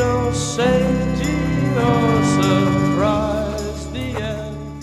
no safety or surprise. The end.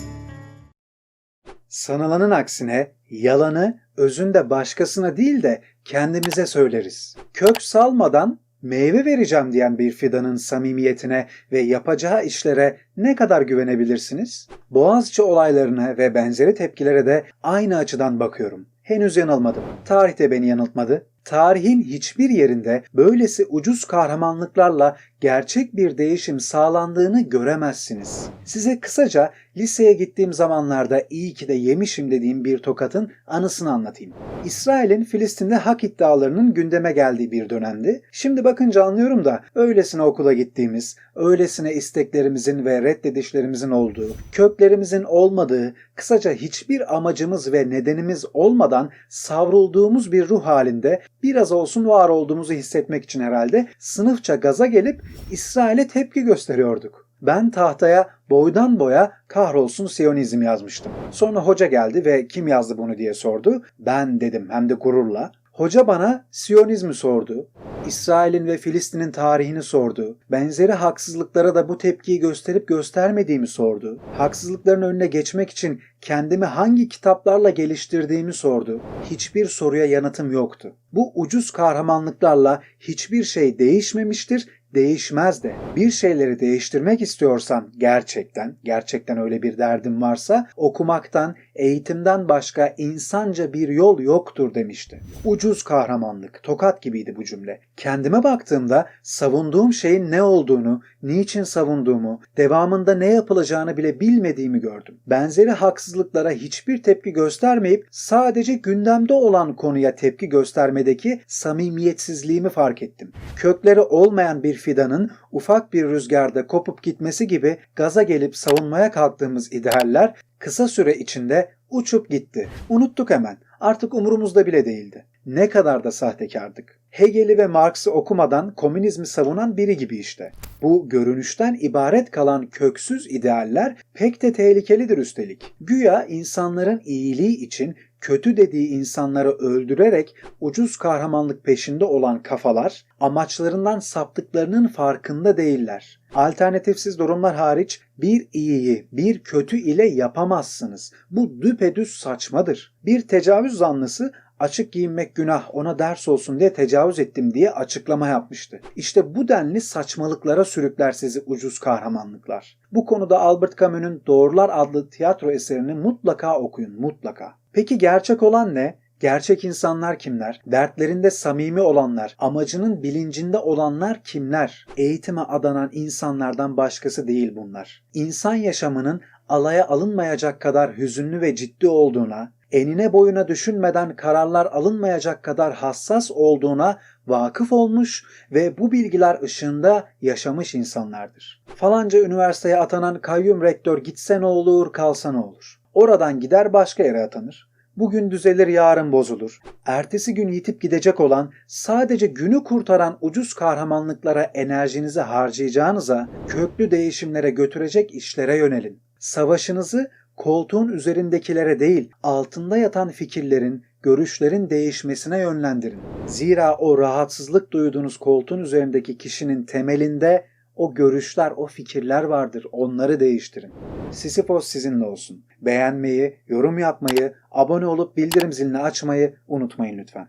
Sanılanın aksine yalanı özünde başkasına değil de kendimize söyleriz. Kök salmadan meyve vereceğim diyen bir fidanın samimiyetine ve yapacağı işlere ne kadar güvenebilirsiniz? Boğaziçi olaylarına ve benzeri tepkilere de aynı açıdan bakıyorum. Henüz yanılmadım. Tarih de beni yanıltmadı. Tarihin hiçbir yerinde böylesi ucuz kahramanlıklarla gerçek bir değişim sağlandığını göremezsiniz. Size kısaca liseye gittiğim zamanlarda iyi ki de yemişim dediğim bir tokatın anısını anlatayım. İsrail'in Filistin'de hak iddialarının gündeme geldiği bir dönemdi. Şimdi bakınca anlıyorum da öylesine okula gittiğimiz, öylesine isteklerimizin ve reddedişlerimizin olduğu, köklerimizin olmadığı, kısaca hiçbir amacımız ve nedenimiz olmadan savrulduğumuz bir ruh halinde biraz olsun var olduğumuzu hissetmek için herhalde sınıfça gaza gelip İsrail'e tepki gösteriyorduk. Ben tahtaya boydan boya kahrolsun Siyonizm yazmıştım. Sonra hoca geldi ve kim yazdı bunu diye sordu. Ben dedim hem de gururla. Hoca bana Siyonizmi sordu. İsrail'in ve Filistin'in tarihini sordu. Benzeri haksızlıklara da bu tepkiyi gösterip göstermediğimi sordu. Haksızlıkların önüne geçmek için kendimi hangi kitaplarla geliştirdiğimi sordu. Hiçbir soruya yanıtım yoktu. Bu ucuz kahramanlıklarla hiçbir şey değişmemiştir, değişmez de. Bir şeyleri değiştirmek istiyorsan gerçekten, gerçekten öyle bir derdim varsa okumaktan, eğitimden başka insanca bir yol yoktur demişti. Ucuz kahramanlık, tokat gibiydi bu cümle. Kendime baktığımda savunduğum şeyin ne olduğunu, niçin savunduğumu, devamında ne yapılacağını bile bilmediğimi gördüm. Benzeri haksızlıklara hiçbir tepki göstermeyip sadece gündemde olan konuya tepki göstermedeki samimiyetsizliğimi fark ettim. Kökleri olmayan bir fidanın ufak bir rüzgarda kopup gitmesi gibi gaza gelip savunmaya kalktığımız idealler kısa süre içinde uçup gitti. Unuttuk hemen. Artık umurumuzda bile değildi. Ne kadar da sahtekardık. Hegel'i ve Marx'ı okumadan komünizmi savunan biri gibi işte. Bu görünüşten ibaret kalan köksüz idealler pek de tehlikelidir üstelik. Güya insanların iyiliği için kötü dediği insanları öldürerek ucuz kahramanlık peşinde olan kafalar amaçlarından saptıklarının farkında değiller. Alternatifsiz durumlar hariç bir iyiyi bir kötü ile yapamazsınız. Bu düpedüz saçmadır. Bir tecavüz zanlısı açık giyinmek günah ona ders olsun diye tecavüz ettim diye açıklama yapmıştı. İşte bu denli saçmalıklara sürükler sizi ucuz kahramanlıklar. Bu konuda Albert Camus'un Doğrular adlı tiyatro eserini mutlaka okuyun mutlaka. Peki gerçek olan ne? Gerçek insanlar kimler? Dertlerinde samimi olanlar, amacının bilincinde olanlar kimler? Eğitime adanan insanlardan başkası değil bunlar. İnsan yaşamının alaya alınmayacak kadar hüzünlü ve ciddi olduğuna, enine boyuna düşünmeden kararlar alınmayacak kadar hassas olduğuna vakıf olmuş ve bu bilgiler ışığında yaşamış insanlardır. Falanca üniversiteye atanan kayyum rektör gitse ne olur, kalsa ne olur? Oradan gider başka yere atanır. Bugün düzelir yarın bozulur. Ertesi gün yitip gidecek olan sadece günü kurtaran ucuz kahramanlıklara enerjinizi harcayacağınıza köklü değişimlere götürecek işlere yönelin. Savaşınızı koltuğun üzerindekilere değil, altında yatan fikirlerin, görüşlerin değişmesine yönlendirin. Zira o rahatsızlık duyduğunuz koltuğun üzerindeki kişinin temelinde o görüşler, o fikirler vardır. Onları değiştirin. Sisyphos sizinle olsun. Beğenmeyi, yorum yapmayı, abone olup bildirim zilini açmayı unutmayın lütfen.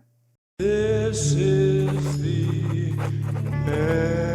This is the end.